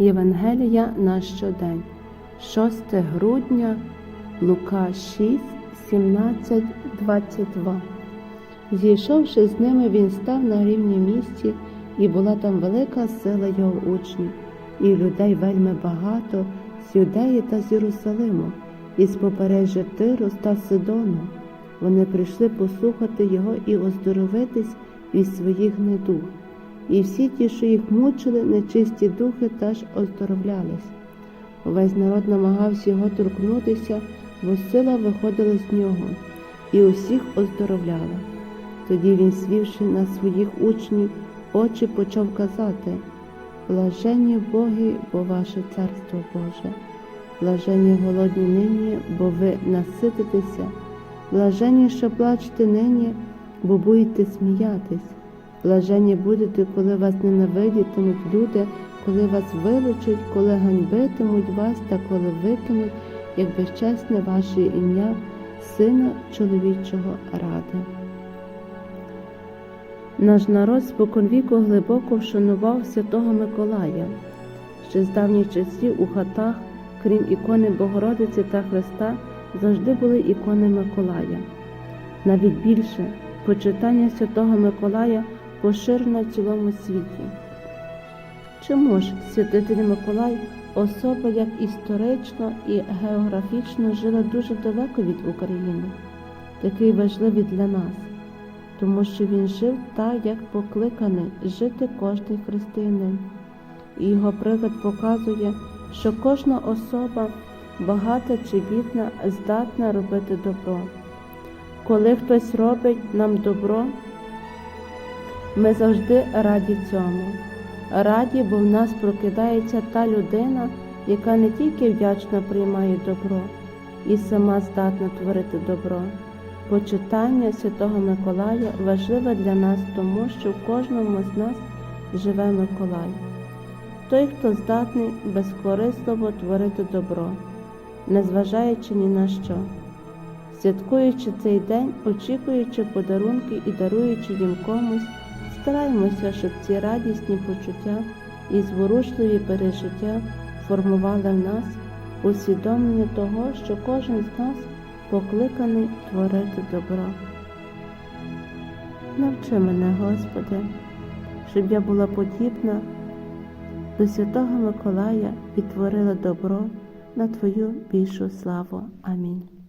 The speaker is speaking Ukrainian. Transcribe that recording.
Євангелія на щодень, 6 грудня, Лука 6, 17, 22. Зійшовши з ними, він став на рівні місці, і була там велика сила його учнів, і людей вельми багато з Юдеї та з Єрусалиму, і з побережжя Тиру та Сидону. Вони прийшли послухати його і оздоровитись від своїх недуг. І всі ті, що їх мучили, нечисті духи, теж оздоровлялись. Увесь народ намагався його торкнутися, бо сила виходила з нього, і усіх оздоровляла. Тоді він, свівши на своїх учнів, очі почав казати Блаженні Боги, бо ваше царство Боже, блаженні голодні нині, бо ви насититеся, блаженні, що плачете нині, бо будете сміятись. Блаженні будете, коли вас ненавидітимуть люди, коли вас вилучать, коли ганьбитимуть вас та коли викинуть, як безчесне ваше ім'я, Сина чоловічого ради. Наш народ споконвіку глибоко вшанував святого Миколая. Ще з давніх часів у хатах, крім ікони Богородиці та Христа, завжди були ікони Миколая. Навіть більше почитання святого Миколая поширено в цілому світі. Чому ж святитель Миколай особа як історично і географічно жила дуже далеко від України, такий важливий для нас, тому що він жив так, як покликаний жити кожний християнин. І його приклад показує, що кожна особа, багата чи бідна, здатна робити добро. Коли хтось робить нам добро, ми завжди раді цьому. Раді, бо в нас прокидається та людина, яка не тільки вдячно приймає добро і сама здатна творити добро. Почитання Святого Миколая важливе для нас, тому що в кожному з нас живе Миколай, той, хто здатний безкорисливо творити добро, незважаючи ні на що. Святкуючи цей день, очікуючи подарунки і даруючи їм комусь, стараємося, щоб ці радісні почуття і зворушливі пережиття формували в нас усвідомлення того, що кожен з нас покликаний творити добро. Навчи мене, Господи, щоб я була подібна до Святого Миколая і творила добро на Твою більшу славу. Амінь.